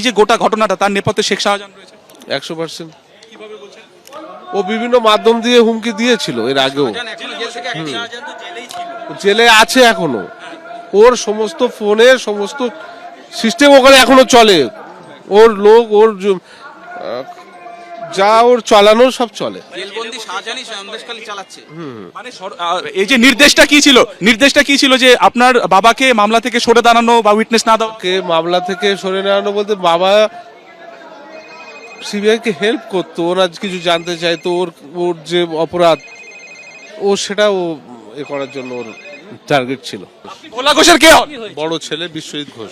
এই যে গোটা ঘটনাটা তার নেপথ্যে শেখ শাহজাহান রয়েছে? একশো পার্সেন্ট। ও বিভিন্ন মাধ্যম দিয়ে হুমকি দিয়েছিল এর আগেও। জেলে আছে এখনও। ওর সমস্ত ফোনের সমস্ত সিস্টেম ওখানে এখনও চলে। ওর লোক ওর যা ওর চালানো সব চলে। মানে এই যে নির্দেশটা কি ছিল? নির্দেশটা কি ছিল যে আপনার বাবাকে মামলা থেকে সরে দাঁড়ানো বা উইটনেস না দেওয়া? কে মামলা থেকে সরে নেওয়ানো বলতে বাবা সিবিআই কে হেল্প করতো ওরা কিছু জানতে চাইতো ওর ওর যে অপরাধ ও সেটা ও এ করার জন্য ওর টার্গেট ছিল। ভোলা ঘোষের কে বড় ছেলে বিশ্বজিৎ ঘোষ।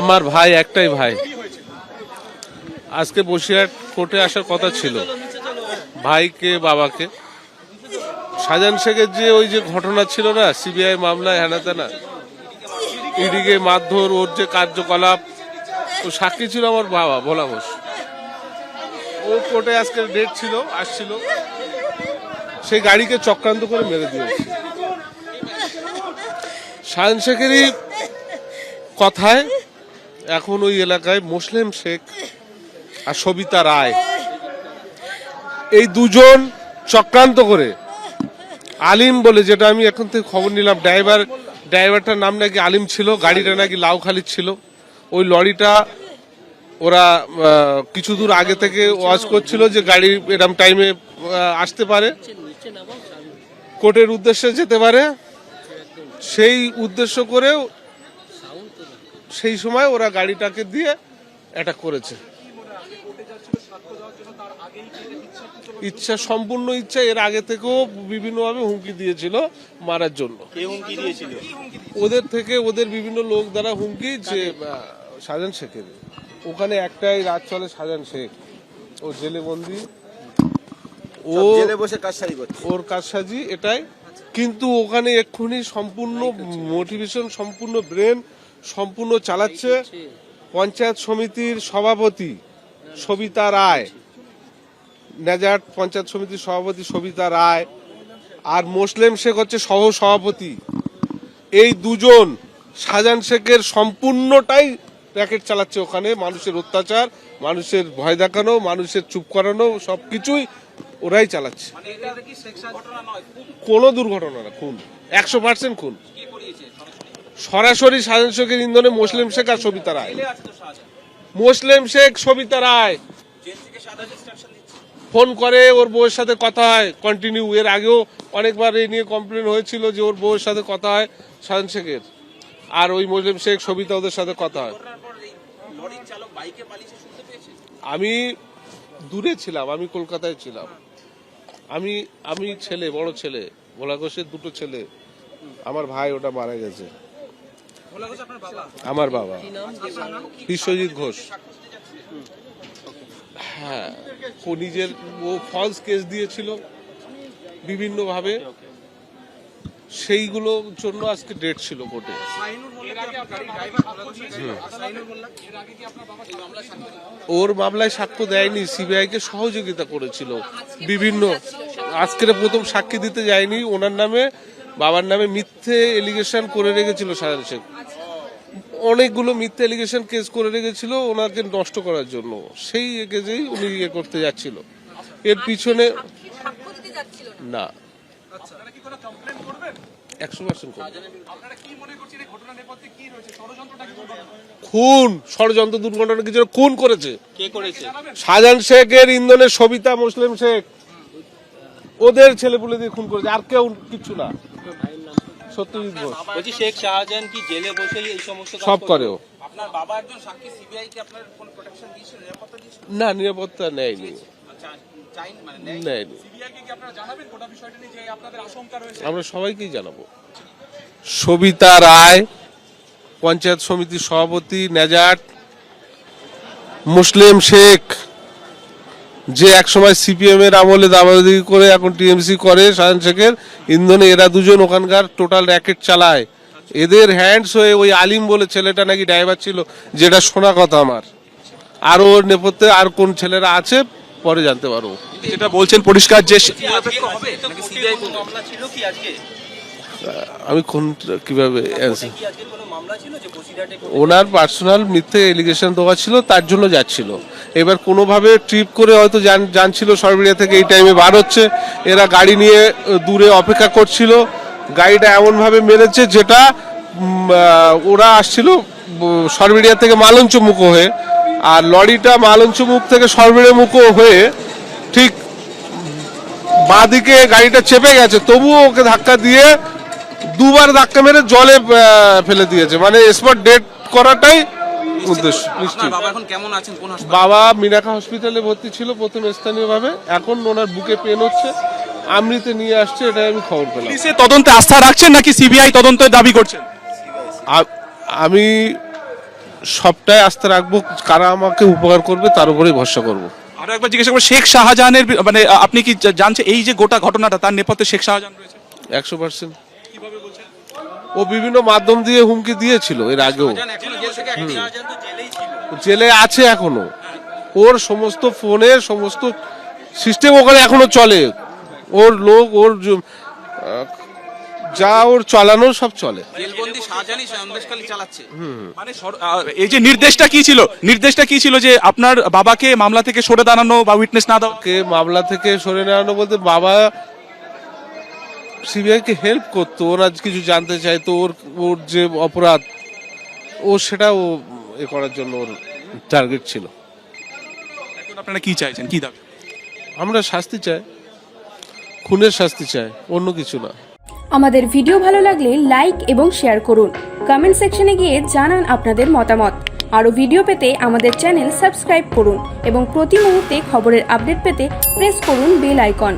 আমার ভাই একটাই ভাই। আজকে বসিরহাট কোর্টে আসার কথা ছিল। ভাইকে, বাবাকে। শাহজাহান শেখের যে ওই যে ঘটনা ছিল না, সিবিআই মামলায় হেনা তেনা ইডিকে মারধর, ওর যে কার্যকলাপ ও সাক্ষী ছিল আমার বাবা, ভোলা ঘোষ। ও কোর্টে আজকে ডেট ছিল, আসছিল। সেই গাড়িকে চক্রান্ত করে মেরে দিয়েছে। শাহান শেখেরই কথায়, এখন ওই এলাকায় মুসলিম শেখ আর সবিতা রায়। এই দুজন চক্রান্ত করে আলিম বলে, যেটা আমি এখন থেকে খবর নিলাম, ড্রাইভার, ড্রাইভারটার নাম নাকি আলিম ছিল, গাড়িটা নাকি লাউখালির ছিল। ওই লরিটা ওরা কিছু দূর আগে থেকে ওয়াচ করছিল যে গাড়ি এরম টাইমে আসতে পারে। কোর্টের উদ্দেশ্যে যেতে পারে। সেই উদ্দেশ্য করেও সেই সময় ওরা গাড়িটাকে দিয়ে অ্যাটাক করেছে। ইচ্ছা সম্পূর্ণ ইচ্ছা এর আগে থেকেও বিভিন্নভাবে হুমকি দিয়েছিল মারার জন্য। কে হুমকি দিয়েছিল? ওদের থেকে ওদের বিভিন্ন লোক দ্বারা হুমকি যে সাজান শেখের। ওখানে একটাই রাত চলে সাজান শেখ। ও জেলে বন্দি। ও জেলে বসে কাজ সারি করছে। ওর কারসাজি এটাই। কিন্তু ওখানে এক্ষুনি সম্পূর্ণ মোটিভেশন সম্পূর্ণ ব্রেন সম্পূর্ণ চালাচ্ছে। পঞ্চায়েত সমিতির সভাপতি সবিতা রায়। নেজাট পঞ্চায়েত সমিতির সভাপতি সবিতা রায় আর মুসলিম শেখ হচ্ছে সহ সভাপতি এই দুজন শাহজাহান শেখের সম্পূর্ণটাই র্যাকেট চালাচ্ছে ওখানে মানুষের অত্যাচার মানুষের ভয় দেখানো মানুষের চুপ করানো সব কিছুই ওরাই চালাচ্ছে। কোনো দুর্ঘটনা না খুন। একশো পার্সেন্ট খুন। সরাসরি? শাহজাহান শেখের ইন্ধনে মুসলিম শেখ আর সবিতা রায়। মুসলিম শেখ সবিতা রায়। ফোন করে ওর বউয়ের সাথে কথা হয় কন্টিনিউ এর আগেও অনেকবার এই নিয়ে কমপ্লেন হয়েছিল যে ওর বউয়ের সাথে কথা হয় শাহজাহান শেখের। আর ওই মুসলিম শেখ সবিতা ওদের সাথে কথা হয়। আমি দূরে ছিলাম, আমি কলকাতায় ছিলাম। আমি আমি ছেলে, বড় ছেলে, ভোলা ঘোষের দুটো ছেলে। আমার ভাই ওটা মারা গেছে। আমার বাবা। বিশ্বজিৎ ঘোষ। হ্যাঁ নিজের, ও ফলস কেস দিয়েছিল বিভিন্নভাবে। সেইগুলোর জন্য আজকে ডেট ছিল কোর্টে ওর মামলায় সাক্ষ্য দেয়নি সিবিআই কে সহযোগিতা করেছিল। বিভিন্ন, আজকের প্রথম সাক্ষী দিতে যায়নি, ওনার নামে বাবার নামে মিথ্যে এলিগেশন করে রেখেছিল শাহজাহান শেখ অনেকগুলো মিথ্যে এলিগেশন কেস করে রেখেছিল ওনাকে নষ্ট করার জন্য। সেই কেসেই উনি ইয়ে করতে যাচ্ছিল। এর পিছনে না। না একশো পার্সেন্ট খুন ষড়যন্ত্র দুর্ঘটনা কিছু খুন করেছে। শাহজাহান শেখের ইন্ধনের সবিতা মুসলিম শেখ। ওদের ছেলেপুলে দিয়ে খুন করেছে আর কেউ কিছু না। সত্যজিৎ ঘোষ বলছি শেখ শাহজাহান কি জেলে বসেই এই সমস্ত সব করতো? করেও। আপনার বাবা একজন সাক্ষী সিবিআই কি আপনার কোন প্রোটেকশন দিয়েছিল? নিরাপত্তা দিয়েছিল? না নিরাপত্তা নেয়নি। চাইনি মানে নেয়নি? আমরা সবাইকেই জানাব। সবিতা রায় পঞ্চায়েত সমিতির সভাপতি নেজাট মুসলিম শেখ। যে একসময় সিপিএম এর আমলে দাবাদি করে এখন টিএমসি করে শাহান শেখের ইন্ধনে এরা দুজন ওখানকার টোটাল র্যাকেট চালায়। এদের হ্যান্ডস হয়ে ওই আলিম বলে ছেলেটা নাকি ড্রাইভার ছিল যেটা শোনা কথা আমার। আর ওর নেপথ্যে আর কোন ছেলেরা আছে পরে জানতে পারব। যেটা বলছেন পরিষ্কার যে আমি কোন কীভাবে ওনার পার্সোনাল মিথ্যে এলিগেশন দেওয়া ছিল তার জন্য যাচ্ছিল। এবার কোনোভাবে ট্রিপ করে হয়তো জান- জানছিল সরবেরিয়া থেকে এই টাইমে বার হচ্ছে। এরা গাড়ি নিয়ে দূরে অপেক্ষা করছিল। গাড়িটা এমনভাবে মেরেছে যেটা ওরা আসছিল সরবেরিয়া থেকে মালঞ্চ মুখ হয়ে। আর লরিটা মালঞ্চ মুখ থেকে সরবেরিয়া মুখ হয়ে ঠিক বাঁদিকে গাড়িটা চেপে গেছে। তবুও ওকে ধাক্কা দিয়ে দুবার ধাক্কা মেরে জলে ফেলে দিয়েছে। মানে স্পট ডেট করাটাই উদ্দেশ্য আপনার বাবা এখন কেমন আছেন? কোন হাসপাতালে? বাবা মিনাখা হসপিটালে ভর্তি ছিল প্রথম স্থানীয়ভাবে। এখন ওনার বুকে পেন হচ্ছে। আমৃতে নিয়ে আসছে এটাই আমি খবর পেলাম। তদন্তে আস্থা রাখছেন নাকি সিবিআই তদন্তের দাবি করছেন? আমি সবটাই আস্থা রাখব কারা আমাকে উপকার করবে তার উপরেই ভরসা করব। আরও একবার জিজ্ঞাসা করব শেখ শাহজাহানের মানে আপনি কি জানছেন এই যে গোটা ঘটনাটা তার নেপথ্যে শেখ শাহজাহান রয়েছে? একশো পার্সেন্ট ও বিভিন্ন মাধ্যম দিয়ে হুমকি দিয়েছিল এর আগেও। এখনও জেল থেকে একটি শাহজাহান তো জেলেই ছিল। জেলে আছে এখনও। ওর সমস্ত ফোনের সমস্ত সিস্টেম ওখানে এখনও চলে। ওর লোক ওর যা ওর চালানো সব চলে। মানে এই যে নির্দেশটা কি ছিল? নির্দেশটা কি ছিল যে আপনার বাবাকে মামলা থেকে সরে দাঁড়ানো বা উইটনেস না দেওয়া? কে মামলা থেকে সরে দাঁড়ানো বলতে বাবা সিবিআই কে হেল্প করতো ওরা কিছু জানতে চাইতো ওর ওর যে অপরাধ ও সেটা ও এ করার জন্য ওর টার্গেট ছিল। এখন আপনারা কি চাইছেন? কি দাবি? আমরা শাস্তি চাই খুনের শাস্তি চাই অন্য কিছু না। আমাদের ভিডিও ভালো লাগলে লাইক এবং শেয়ার করুন। কমেন্ট সেকশনে গিয়ে জানান আপনাদের মতামত। আরও ভিডিও পেতে আমাদের চ্যানেল সাবস্ক্রাইব করুন এবং প্রতি মুহূর্তে খবরের আপডেট পেতে প্রেস করুন বেল আইকন